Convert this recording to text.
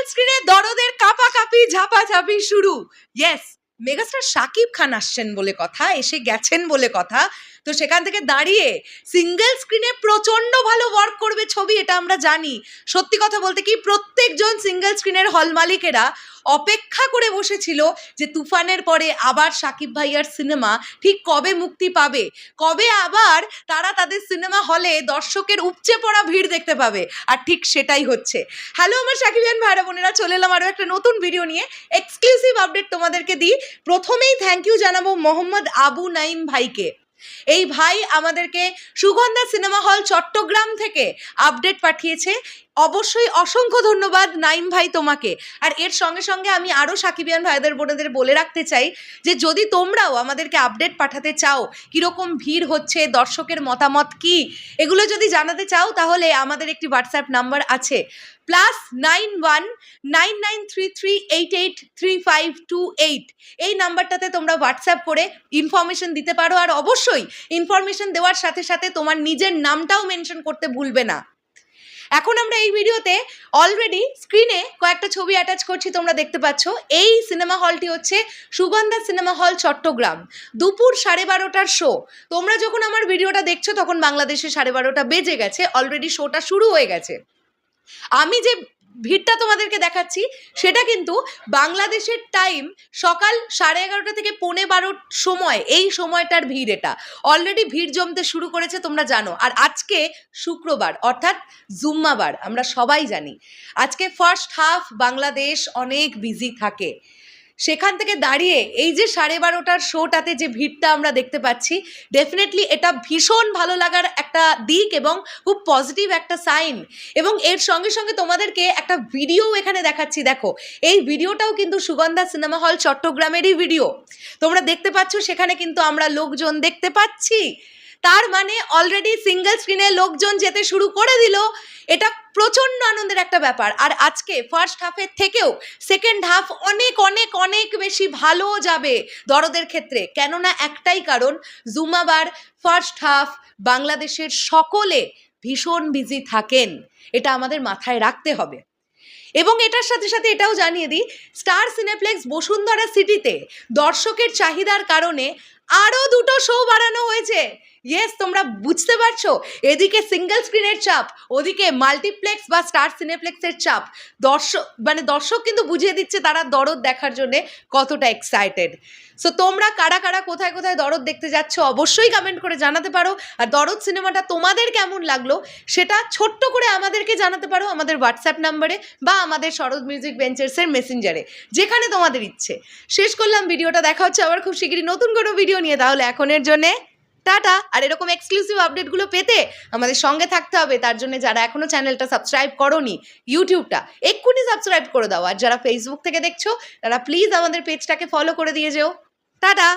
Single স্ক্রিনে দরদের কাপাকাপি, ঝাপাঝাপি শুরু। Yes megastar Shakib Khan আসছেন বলে কথা, এসে গেছেন বলে কথা। তো সেখান থেকে দাঁড়িয়ে সিঙ্গেল স্ক্রিনে প্রচণ্ড ভালো ওয়ার্ক করবে ছবি, এটা আমরা জানি। সত্যি কথা বলতে কি, প্রত্যেকজন সিঙ্গেল স্ক্রিনের হল মালিকেরা অপেক্ষা করে বসেছিল যে তুফানের পরে আবার শাকিব ভাইয়ার সিনেমা ঠিক কবে মুক্তি পাবে? কবে আবার তারা তাদের সিনেমা হলে দর্শকের উপচে পড়া ভিড় দেখতে পাবে? আর ঠিক সেটাই হচ্ছে। হ্যালো আমার সাকিবিয়ান ভাইরা বোনেরা, চলে এলাম আরও একটা নতুন ভিডিও নিয়ে। এক্সক্লুসিভ আপডেট তোমাদেরকে দিই। প্রথমেই থ্যাংক ইউ জানাব মোহাম্মদ আবু নাইম ভাইকে। এই ভাই আমাদেরকে সুগন্ধা সিনেমা হল চট্টগ্রাম থেকে আপডেট পাঠিয়েছে। অবশ্যই অসংখ্য ধন্যবাদ নাইম ভাই তোমাকে। আর এর সঙ্গে সঙ্গে আমি আরও সাকিবিয়ান ভাইদের বোনেদের বলে রাখতে চাই যে, যদি তোমরাও আমাদেরকে আপডেট পাঠাতে চাও, কীরকম ভিড় হচ্ছে, দর্শকের মতামত কি, এগুলো যদি জানাতে চাও, তাহলে আমাদের একটি হোয়াটসঅ্যাপ নাম্বার আছে। Plus nine one nine nine three three eight eight three five two eight এই নাম্বারটাতে তোমরা হোয়াটসঅ্যাপ করে ইনফরমেশন দিতে পারো। আর অবশ্যই ইনফরমেশন দেওয়ার সাথে সাথে তোমার নিজের নামটাও মেনশন করতে ভুলবে না। এখন আমরা এই ভিডিওতে অলরেডি স্ক্রিনে কয়েকটা ছবি অ্যাটাচ করছি, তোমরা দেখতে পাচ্ছ। এই সিনেমা হলটি হচ্ছে সুগন্ধা সিনেমা হল চট্টগ্রাম। দুপুর সাড়ে বারোটার শো তোমরা যখন আমার ভিডিওটা দেখছ, তখন বাংলাদেশে সাড়ে বারোটা বেজে গেছে। অলরেডি শোটা শুরু হয়ে গেছে। আমি যে ভিড়টা তোমাদেরকে দেখাচ্ছি। সেটা কিন্তু বাংলাদেশের টাইম সকাল সাড়ে এগারোটা থেকে পৌনে বারোর সময়, এই সময়টার ভিড় এটা। অলরেডি ভিড় জমতে শুরু করেছে, তোমরা জানো। আর আজকে শুক্রবার, অর্থাৎ জুম্মাবার, আমরা সবাই জানি। আজকে ফার্স্ট হাফ বাংলাদেশ অনেক বিজি থাকে। সেখান থেকে দাঁড়িয়ে এই যে সাড়ে বারোটার শোটাতে যে ভিড়টা আমরা দেখতে পাচ্ছি ডেফিনেটলি এটা ভীষণ ভালো লাগার একটা দিক এবং খুব পজিটিভ একটা সাইন এবং এর সঙ্গে সঙ্গে তোমাদেরকে একটা ভিডিও এখানে দেখাচ্ছি, দেখো। এই ভিডিওটাও কিন্তু সুগন্ধা সিনেমা হল চট্টগ্রামেরই ভিডিও তোমরা দেখতে পাচ্ছ, সেখানে কিন্তু আমরা লোকজন দেখতে পাচ্ছি। তার মানে অলরেডি সিঙ্গেল স্ক্রিনে লোকজন যেতে শুরু করে দিল, এটা প্রচণ্ড আনন্দের একটা ব্যাপার। আর আজকে ফার্স্ট হাফের থেকেও সেকেন্ড হাফ অনেক অনেক অনেক বেশি ভালো যাবে দরদের ক্ষেত্রে। কেননা একটাই কারণ, জুমাবার ফার্স্ট হাফ বাংলাদেশের সকলে ভীষণ বিজি থাকেন। এটা আমাদের মাথায় রাখতে হবে। এবং এটার সাথে সাথে এটাও জানিয়ে দিই, স্টার সিনেপ্লেক্স বসুন্ধরা সিটিতে দর্শকের চাহিদার কারণে আরও দুটো শো বাড়ানো হয়েছে। ইয়েস তোমরা বুঝতে পারছ? এদিকে সিঙ্গেল স্ক্রিনের চাপ, ওদিকে মাল্টিপ্লেক্স বা স্টার সিনেপ্লেক্সের চাপ। দর্শক মানে দর্শক কিন্তু বুঝিয়ে দিচ্ছে তারা দরদ দেখার জন্য কতটা এক্সাইটেড সো তোমরা কারা কারা কোথায় কোথায় দরদ দেখতে যাচ্ছ, অবশ্যই কমেন্ট করে জানাতে পারো। আর দরদ সিনেমাটা তোমাদের কেমন লাগল, সেটা ছোট্ট করে আমাদেরকে জানাতে পারো আমাদের হোয়াটসঅ্যাপ নাম্বারে বা আমাদের শরৎ মিউজিক বেঞ্চার্সের মেসেঞ্জারে যেখানে তোমাদের ইচ্ছে। শেষ করলাম ভিডিওটা দেখা হচ্ছে আবার খুব শীঘ্রই নতুন কোনো ভিডিও নিয়ে, তাহলে এখনের জন্যে টাটা। আর এরকম এক্সক্লুসিভ আপডেটগুলো পেতে আমাদের সঙ্গে থাকতে হবে। তার জন্য যারা এখনও চ্যানেলটা সাবস্ক্রাইব করনি ইউটিউবটা এক্ষুনি সাবস্ক্রাইব করে দাও। আর যারা ফেসবুক থেকে দেখছ, তারা প্লিজ আমাদের পেজটাকে ফলো করে দিয়ে যেও। টাটা!